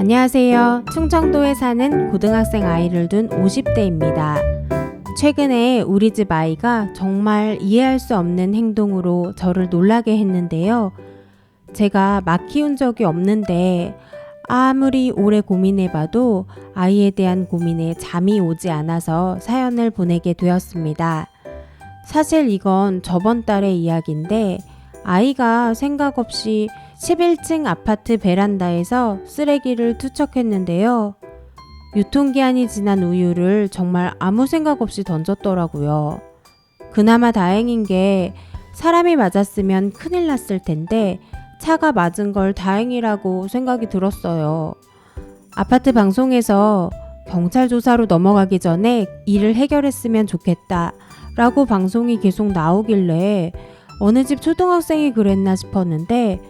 안녕하세요. 충청도에 사는 고등학생 아이를 둔 50대입니다. 최근에 우리 집 아이가 정말 이해할 수 없는 행동으로 저를 놀라게 했는데요. 제가 막 키운 적이 없는데 아무리 오래 고민해봐도 아이에 대한 고민에 잠이 오지 않아서 사연을 보내게 되었습니다. 사실 이건 저번 달의 이야기인데 아이가 생각 없이 11층 아파트 베란다에서 쓰레기를 투척했는데요. 유통기한이 지난 우유를 정말 아무 생각 없이 던졌더라고요. 그나마 다행인 게 사람이 맞았으면 큰일 났을 텐데 차가 맞은 걸 다행이라고 생각이 들었어요. 아파트 방송에서 경찰 조사로 넘어가기 전에 일을 해결했으면 좋겠다 라고 방송이 계속 나오길래 어느 집 초등학생이 그랬나 싶었는데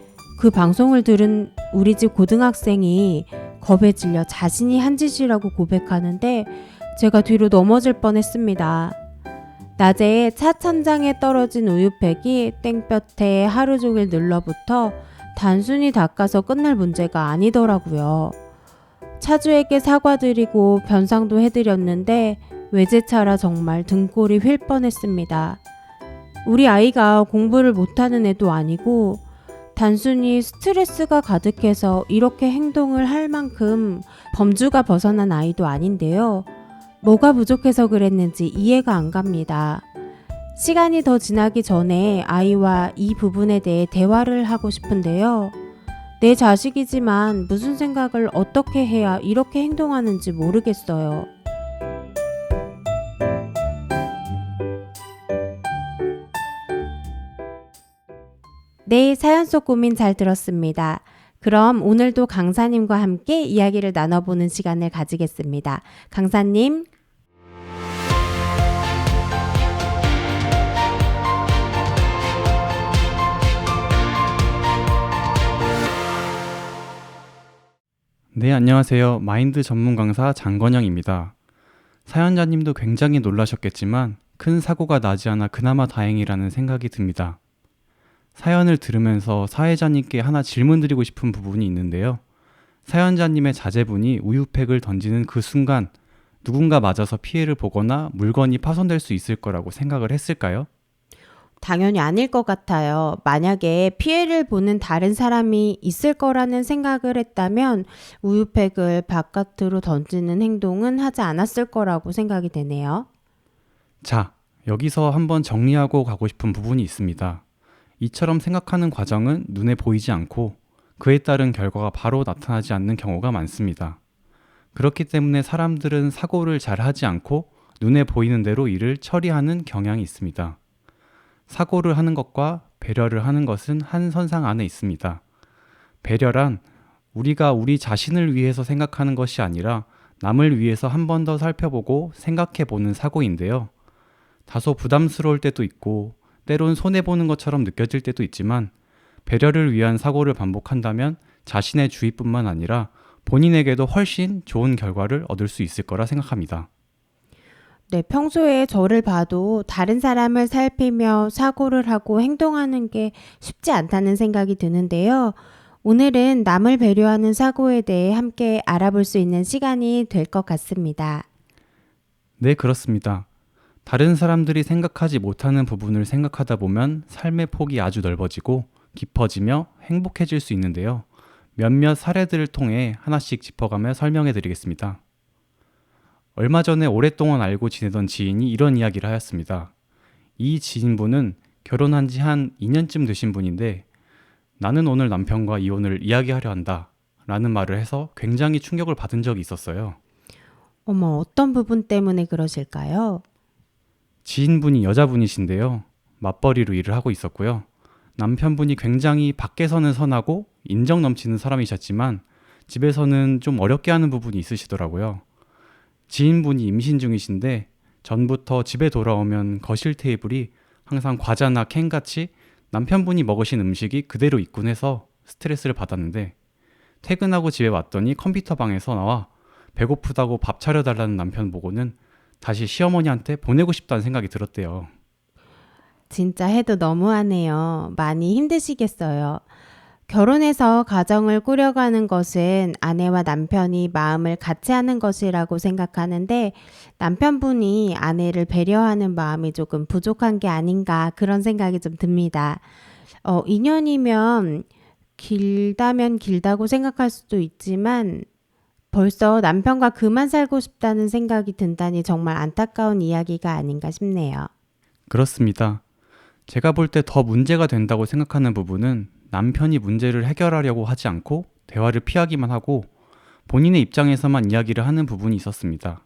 그 방송을 들은 우리 집 고등학생이 겁에 질려 자신이 한 짓이라고 고백하는데 제가 뒤로 넘어질 뻔했습니다. 낮에 차 천장에 떨어진 우유팩이 땡볕에 하루 종일 눌러붙어 단순히 닦아서 끝날 문제가 아니더라고요. 차주에게 사과드리고 변상도 해드렸는데 외제차라 정말 등골이 휠 뻔했습니다. 우리 아이가 공부를 못하는 애도 아니고 단순히 스트레스가 가득해서 이렇게 행동을 할 만큼 범주가 벗어난 아이도 아닌데요. 뭐가 부족해서 그랬는지 이해가 안 갑니다. 시간이 더 지나기 전에 아이와 이 부분에 대해 대화를 하고 싶은데요. 내 자식이지만 무슨 생각을 어떻게 해야 이렇게 행동하는지 모르겠어요. 네, 사연 속 고민 잘 들었습니다. 그럼 오늘도 강사님과 함께 이야기를 나눠보는 시간을 가지겠습니다. 강사님, 네, 안녕하세요. 마인드 전문 강사 장건영입니다. 사연자님도 굉장히 놀라셨겠지만 큰 사고가 나지 않아 그나마 다행이라는 생각이 듭니다. 사연을 들으면서 사회자님께 하나 질문 드리고 싶은 부분이 있는데요. 사연자님의 자제분이 우유팩을 던지는 그 순간 누군가 맞아서 피해를 보거나 물건이 파손될 수 있을 거라고 생각을 했을까요? 당연히 아닐 것 같아요. 만약에 피해를 보는 다른 사람이 있을 거라는 생각을 했다면 우유팩을 바깥으로 던지는 행동은 하지 않았을 거라고 생각이 되네요. 자, 여기서 한번 정리하고 가고 싶은 부분이 있습니다. 이처럼 생각하는 과정은 눈에 보이지 않고 그에 따른 결과가 바로 나타나지 않는 경우가 많습니다. 그렇기 때문에 사람들은 사고를 잘 하지 않고 눈에 보이는 대로 일을 처리하는 경향이 있습니다. 사고를 하는 것과 배려를 하는 것은 한 선상 안에 있습니다. 배려란 우리가 우리 자신을 위해서 생각하는 것이 아니라 남을 위해서 한 번 더 살펴보고 생각해 보는 사고인데요. 다소 부담스러울 때도 있고 때론 손해보는 것처럼 느껴질 때도 있지만 배려를 위한 사고를 반복한다면 자신의 주의뿐만 아니라 본인에게도 훨씬 좋은 결과를 얻을 수 있을 거라 생각합니다. 네, 평소에 저를 봐도 다른 사람을 살피며 사고를 하고 행동하는 게 쉽지 않다는 생각이 드는데요. 오늘은 남을 배려하는 사고에 대해 함께 알아볼 수 있는 시간이 될 것 같습니다. 네, 그렇습니다. 다른 사람들이 생각하지 못하는 부분을 생각하다 보면 삶의 폭이 아주 넓어지고 깊어지며 행복해질 수 있는데요. 몇몇 사례들을 통해 하나씩 짚어가며 설명해 드리겠습니다. 얼마 전에 오랫동안 알고 지내던 지인이 이런 이야기를 하였습니다. 이 지인분은 결혼한 지 한 2년쯤 되신 분인데 나는 오늘 남편과 이혼을 이야기하려 한다. 라는 말을 해서 굉장히 충격을 받은 적이 있었어요. 어머, 어떤 부분 때문에 그러실까요? 지인분이 여자분이신데요. 맞벌이로 일을 하고 있었고요. 남편분이 굉장히 밖에서는 선하고 인정 넘치는 사람이셨지만 집에서는 좀 어렵게 하는 부분이 있으시더라고요. 지인분이 임신 중이신데 전부터 집에 돌아오면 거실 테이블이 항상 과자나 캔같이 남편분이 먹으신 음식이 그대로 있곤 해서 스트레스를 받았는데 퇴근하고 집에 왔더니 컴퓨터 방에서 나와 배고프다고 밥 차려달라는 남편 보고는 다시 시어머니한테 보내고 싶다는 생각이 들었대요. 진짜 해도 너무하네요. 많이 힘드시겠어요. 결혼해서 가정을 꾸려가는 것은 아내와 남편이 마음을 같이 하는 것이라고 생각하는데 남편분이 아내를 배려하는 마음이 조금 부족한 게 아닌가 그런 생각이 좀 듭니다. 어, 2년이면 길다면 길다고 생각할 수도 있지만 벌써 남편과 그만 살고 싶다는 생각이 든다니 정말 안타까운 이야기가 아닌가 싶네요. 그렇습니다. 제가 볼 때 더 문제가 된다고 생각하는 부분은 남편이 문제를 해결하려고 하지 않고 대화를 피하기만 하고 본인의 입장에서만 이야기를 하는 부분이 있었습니다.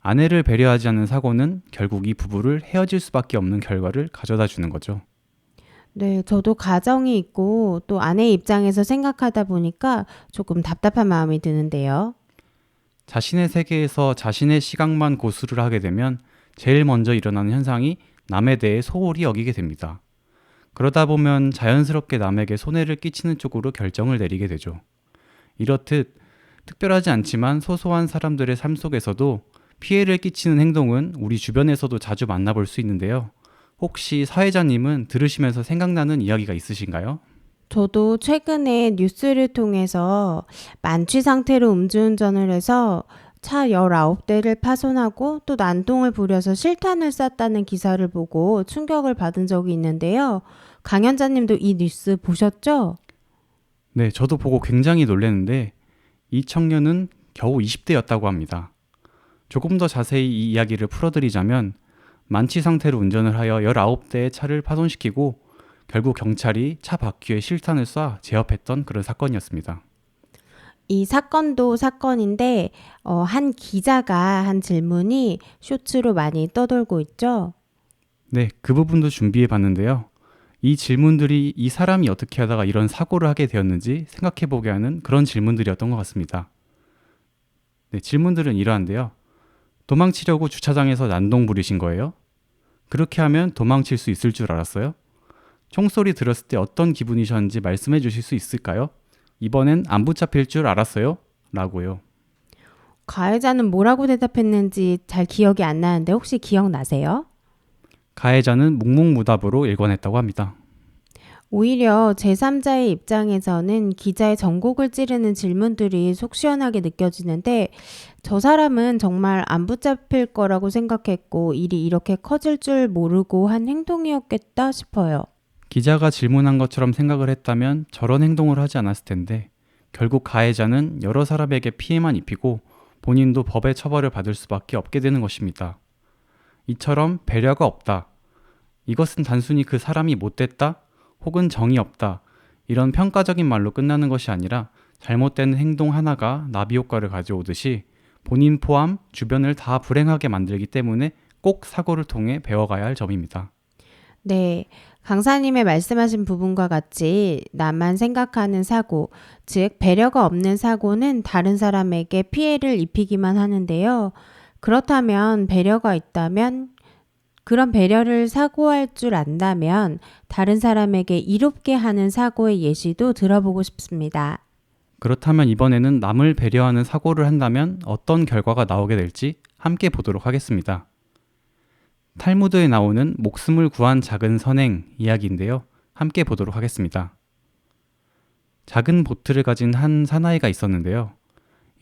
아내를 배려하지 않는 사고는 결국 이 부부를 헤어질 수밖에 없는 결과를 가져다 주는 거죠. 네, 저도 가정이 있고 또 아내 입장에서 생각하다 보니까 조금 답답한 마음이 드는데요. 자신의 세계에서 자신의 시각만 고수를 하게 되면 제일 먼저 일어나는 현상이 남에 대해 소홀히 여기게 됩니다. 그러다 보면 자연스럽게 남에게 손해를 끼치는 쪽으로 결정을 내리게 되죠. 이렇듯 특별하지 않지만 소소한 사람들의 삶 속에서도 피해를 끼치는 행동은 우리 주변에서도 자주 만나볼 수 있는데요. 혹시 사회자님은 들으시면서 생각나는 이야기가 있으신가요? 저도 최근에 뉴스를 통해서 만취 상태로 음주운전을 해서 차 19대를 파손하고 또 난동을 부려서 실탄을 쐈다는 기사를 보고 충격을 받은 적이 있는데요. 강연자님도 이 뉴스 보셨죠? 네, 저도 보고 굉장히 놀랐는데 이 청년은 겨우 20대였다고 합니다. 조금 더 자세히 이 이야기를 풀어드리자면 만취 상태로 운전을 하여 19대의 차를 파손시키고 결국 경찰이 차 바퀴에 실탄을 쏴 제압했던 그런 사건이었습니다. 이 사건도 사건인데 어, 한 기자가 한 질문이 쇼츠로 많이 떠돌고 있죠. 네, 그 부분도 준비해 봤는데요. 이 질문들이 이 사람이 어떻게 하다가 이런 사고를 하게 되었는지 생각해 보게 하는 그런 질문들이었던 것 같습니다. 네, 질문들은 이러한데요. 도망치려고 주차장에서 난동 부리신 거예요? 그렇게 하면 도망칠 수 있을 줄 알았어요? 총소리 들었을 때 어떤 기분이셨는지 말씀해 주실 수 있을까요? 이번엔 안 붙잡힐 줄 알았어요? 라고요. 가해자는 뭐라고 대답했는지 잘 기억이 안 나는데 혹시 기억나세요? 가해자는 묵묵무답으로 일관했다고 합니다. 오히려 제3자의 입장에서는 기자의 전곡을 찌르는 질문들이 속 시원하게 느껴지는데 저 사람은 정말 안 붙잡힐 거라고 생각했고 일이 이렇게 커질 줄 모르고 한 행동이었겠다 싶어요. 기자가 질문한 것처럼 생각을 했다면 저런 행동을 하지 않았을 텐데 결국 가해자는 여러 사람에게 피해만 입히고 본인도 법의 처벌을 받을 수밖에 없게 되는 것입니다. 이처럼 배려가 없다. 이것은 단순히 그 사람이 못됐다 혹은 정이 없다. 이런 평가적인 말로 끝나는 것이 아니라 잘못된 행동 하나가 나비 효과를 가져오듯이 본인 포함 주변을 다 불행하게 만들기 때문에 꼭 사고를 통해 배워가야 할 점입니다. 네. 강사님의 말씀하신 부분과 같이 나만 생각하는 사고, 즉, 배려가 없는 사고는 다른 사람에게 피해를 입히기만 하는데요. 그렇다면 배려가 있다면 그런 배려를 사고할 줄 안다면 다른 사람에게 이롭게 하는 사고의 예시도 들어보고 싶습니다. 그렇다면 이번에는 남을 배려하는 사고를 한다면 어떤 결과가 나오게 될지 함께 보도록 하겠습니다. 탈무드에 나오는 목숨을 구한 작은 선행 이야기인데요. 함께 보도록 하겠습니다. 작은 보트를 가진 한 사나이가 있었는데요.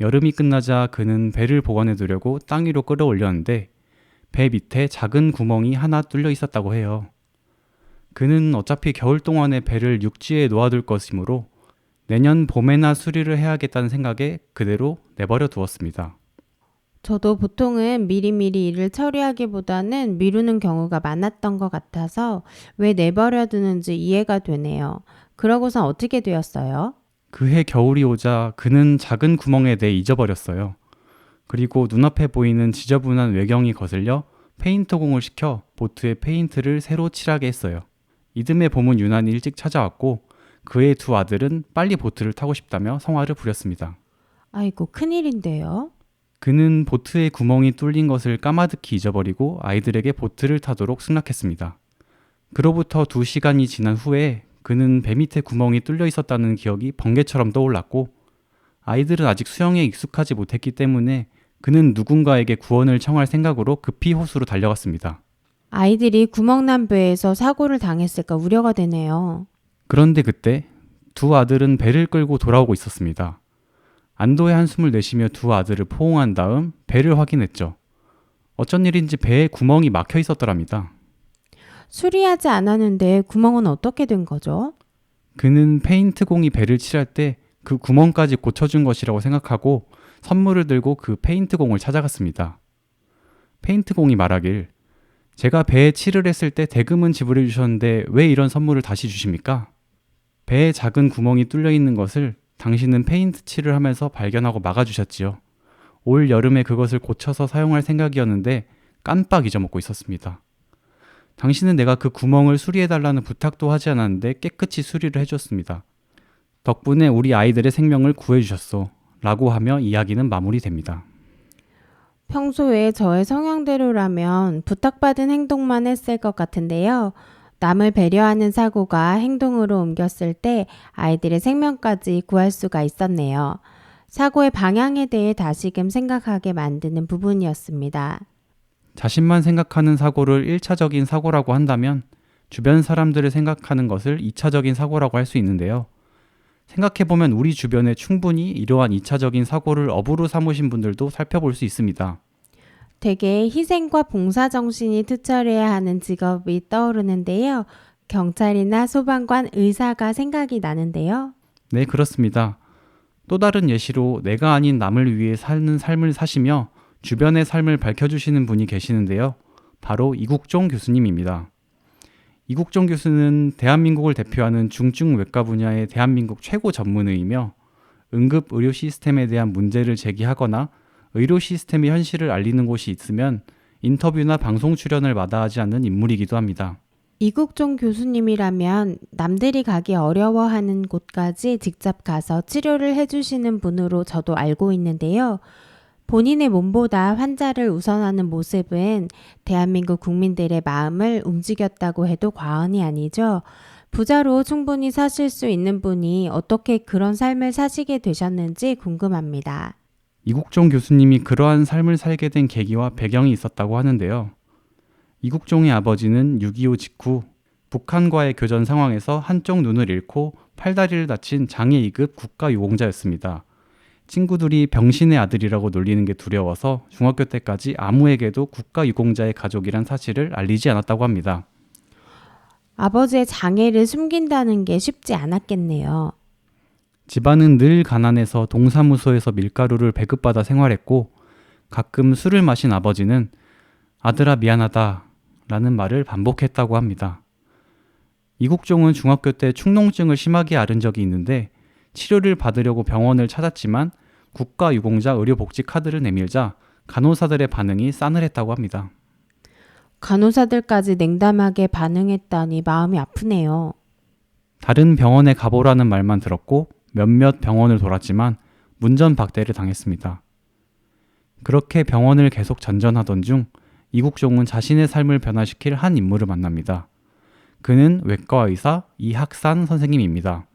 여름이 끝나자 그는 배를 보관해 두려고 땅 위로 끌어올렸는데 배 밑에 작은 구멍이 하나 뚫려 있었다고 해요. 그는 어차피 겨울 동안에 배를 육지에 놓아둘 것이므로 내년 봄에나 수리를 해야겠다는 생각에 그대로 내버려 두었습니다. 저도 보통은 미리미리 일을 처리하기보다는 미루는 경우가 많았던 것 같아서 왜 내버려 두는지 이해가 되네요. 그러고선 어떻게 되었어요? 그해 겨울이 오자 그는 작은 구멍에 대해 잊어버렸어요. 그리고 눈앞에 보이는 지저분한 외경이 거슬려 페인터 공을 시켜 보트에 페인트를 새로 칠하게 했어요. 이듬해 봄은 유난히 일찍 찾아왔고 그의 두 아들은 빨리 보트를 타고 싶다며 성화를 부렸습니다. 아이고, 큰일인데요. 그는 보트에 구멍이 뚫린 것을 까마득히 잊어버리고 아이들에게 보트를 타도록 승낙했습니다. 그로부터 두 시간이 지난 후에 그는 배 밑에 구멍이 뚫려 있었다는 기억이 번개처럼 떠올랐고 아이들은 아직 수영에 익숙하지 못했기 때문에 그는 누군가에게 구원을 청할 생각으로 급히 호수로 달려갔습니다. 아이들이 구멍난 배에서 사고를 당했을까 우려가 되네요. 그런데 그때 두 아들은 배를 끌고 돌아오고 있었습니다. 안도의 한숨을 내쉬며 두 아들을 포옹한 다음 배를 확인했죠. 어쩐 일인지 배에 구멍이 막혀 있었더랍니다. 수리하지 않았는데 구멍은 어떻게 된 거죠? 그는 페인트공이 배를 칠할 때 그 구멍까지 고쳐준 것이라고 생각하고 선물을 들고 그 페인트공을 찾아갔습니다. 페인트공이 말하길 제가 배에 칠을 했을 때 대금은 지불해 주셨는데 왜 이런 선물을 다시 주십니까? 배에 작은 구멍이 뚫려 있는 것을 당신은 페인트 칠을 하면서 발견하고 막아주셨지요. 올 여름에 그것을 고쳐서 사용할 생각이었는데 깜빡 잊어먹고 있었습니다. 당신은 내가 그 구멍을 수리해달라는 부탁도 하지 않았는데 깨끗이 수리를 해줬습니다. 덕분에 우리 아이들의 생명을 구해주셨소. 라고 하며 이야기는 마무리됩니다. 평소에 저의 성향대로라면 부탁받은 행동만 했을 것 같은데요. 남을 배려하는 사고가 행동으로 옮겼을 때 아이들의 생명까지 구할 수가 있었네요. 사고의 방향에 대해 다시금 생각하게 만드는 부분이었습니다. 자신만 생각하는 사고를 1차적인 사고라고 한다면 주변 사람들을 생각하는 것을 2차적인 사고라고 할 수 있는데요. 생각해보면 우리 주변에 충분히 이러한 2차적인 사고를 업으로 삼으신 분들도 살펴볼 수 있습니다. 되게 희생과 봉사 정신이 투철해야 하는 직업이 떠오르는데요. 경찰이나 소방관, 의사가 생각이 나는데요. 네, 그렇습니다. 또 다른 예시로 내가 아닌 남을 위해 사는 삶을 사시며 주변의 삶을 밝혀주시는 분이 계시는데요. 바로 이국종 교수님입니다. 이국종 교수는 대한민국을 대표하는 중증 외과 분야의 대한민국 최고 전문의이며 응급 의료 시스템에 대한 문제를 제기하거나 의료 시스템의 현실을 알리는 곳이 있으면 인터뷰나 방송 출연을 마다하지 않는 인물이기도 합니다. 이국종 교수님이라면 남들이 가기 어려워하는 곳까지 직접 가서 치료를 해주시는 분으로 저도 알고 있는데요. 본인의 몸보다 환자를 우선하는 모습은 대한민국 국민들의 마음을 움직였다고 해도 과언이 아니죠. 부자로 충분히 사실 수 있는 분이 어떻게 그런 삶을 사시게 되셨는지 궁금합니다. 이국종 교수님이 그러한 삶을 살게 된 계기와 배경이 있었다고 하는데요. 이국종의 아버지는 6.25 직후 북한과의 교전 상황에서 한쪽 눈을 잃고 팔다리를 다친 장애 2급 국가유공자였습니다. 친구들이 병신의 아들이라고 놀리는 게 두려워서 중학교 때까지 아무에게도 국가유공자의 가족이란 사실을 알리지 않았다고 합니다. 아버지의 장애를 숨긴다는 게 쉽지 않았겠네요. 집안은 늘 가난해서 동사무소에서 밀가루를 배급받아 생활했고 가끔 술을 마신 아버지는 아들아 미안하다 라는 말을 반복했다고 합니다. 이국종은 중학교 때 축농증을 심하게 앓은 적이 있는데 치료를 받으려고 병원을 찾았지만 국가유공자 의료복지 카드를 내밀자 간호사들의 반응이 싸늘했다고 합니다. 간호사들까지 냉담하게 반응했다니 마음이 아프네요. 다른 병원에 가보라는 말만 들었고 몇몇 병원을 돌았지만 문전박대를 당했습니다. 그렇게 병원을 계속 전전하던 중 이국종은 자신의 삶을 변화시킬 한 인물을 만납니다. 그는 외과 의사 이학산 선생님입니다.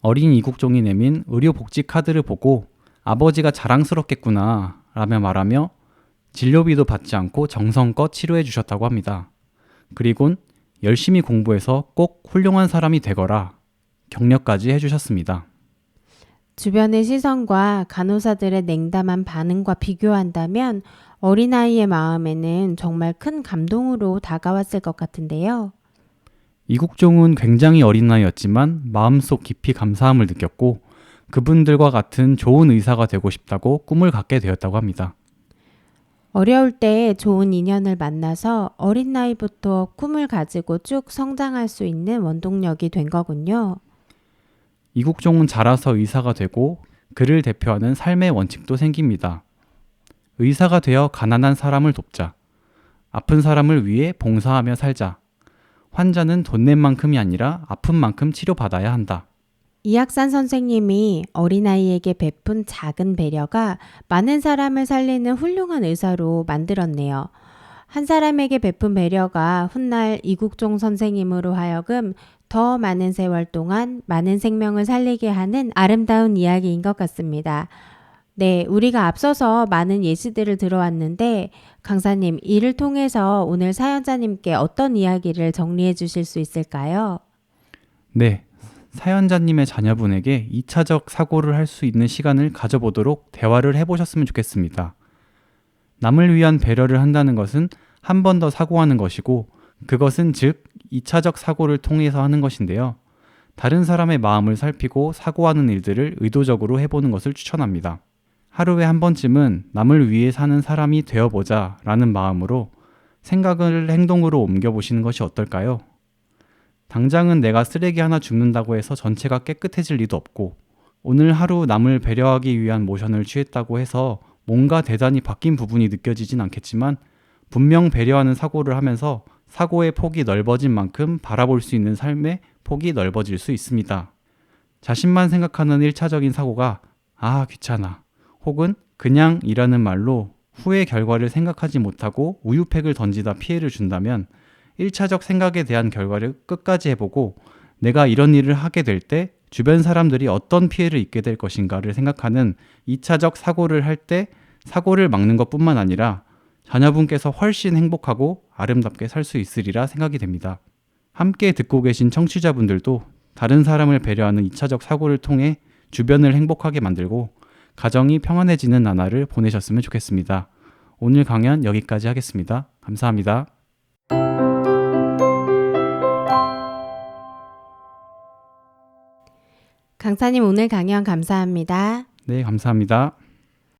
어린 이국종이 내민 의료복지 카드를 보고 아버지가 자랑스럽겠구나 라며 말하며 진료비도 받지 않고 정성껏 치료해 주셨다고 합니다. 그리곤 열심히 공부해서 꼭 훌륭한 사람이 되거라 격려까지 해주셨습니다. 주변의 시선과 간호사들의 냉담한 반응과 비교한다면 어린아이의 마음에는 정말 큰 감동으로 다가왔을 것 같은데요. 이국종은 굉장히 어린 나이였지만 마음속 깊이 감사함을 느꼈고 그분들과 같은 좋은 의사가 되고 싶다고 꿈을 갖게 되었다고 합니다. 어려울 때 좋은 인연을 만나서 어린 나이부터 꿈을 가지고 쭉 성장할 수 있는 원동력이 된 거군요. 이국종은 자라서 의사가 되고 그를 대표하는 삶의 원칙도 생깁니다. 의사가 되어 가난한 사람을 돕자. 아픈 사람을 위해 봉사하며 살자. 환자는 돈 낸 만큼이 아니라 아픈 만큼 치료받아야 한다. 이학산 선생님이 어린아이에게 베푼 작은 배려가 많은 사람을 살리는 훌륭한 의사로 만들었네요. 한 사람에게 베푼 배려가 훗날 이국종 선생님으로 하여금 더 많은 세월 동안 많은 생명을 살리게 하는 아름다운 이야기인 것 같습니다. 네, 우리가 앞서서 많은 예시들을 들어왔는데, 강사님, 이를 통해서 오늘 사연자님께 어떤 이야기를 정리해 주실 수 있을까요? 네. 사연자님의 자녀분에게 2차적 사고를 할 수 있는 시간을 가져보도록 대화를 해보셨으면 좋겠습니다. 남을 위한 배려를 한다는 것은 한 번 더 사고하는 것이고 그것은 즉 2차적 사고를 통해서 하는 것인데요. 다른 사람의 마음을 살피고 사고하는 일들을 의도적으로 해보는 것을 추천합니다. 하루에 한 번쯤은 남을 위해 사는 사람이 되어보자 라는 마음으로 생각을 행동으로 옮겨보시는 것이 어떨까요? 당장은 내가 쓰레기 하나 줍는다고 해서 전체가 깨끗해질 리도 없고 오늘 하루 남을 배려하기 위한 모션을 취했다고 해서 뭔가 대단히 바뀐 부분이 느껴지진 않겠지만 분명 배려하는 사고를 하면서 사고의 폭이 넓어진 만큼 바라볼 수 있는 삶의 폭이 넓어질 수 있습니다. 자신만 생각하는 1차적인 사고가 아, 귀찮아. 혹은 그냥 이라는 말로 후의 결과를 생각하지 못하고 우유팩을 던지다 피해를 준다면 1차적 생각에 대한 결과를 끝까지 해보고 내가 이런 일을 하게 될 때 주변 사람들이 어떤 피해를 입게 될 것인가를 생각하는 2차적 사고를 할 때 사고를 막는 것 뿐만 아니라 자녀분께서 훨씬 행복하고 아름답게 살 수 있으리라 생각이 됩니다. 함께 듣고 계신 청취자분들도 다른 사람을 배려하는 2차적 사고를 통해 주변을 행복하게 만들고 가정이 평안해지는 나날을 보내셨으면 좋겠습니다. 오늘 강연 여기까지 하겠습니다. 감사합니다. 강사님 오늘 강연 감사합니다. 네, 감사합니다.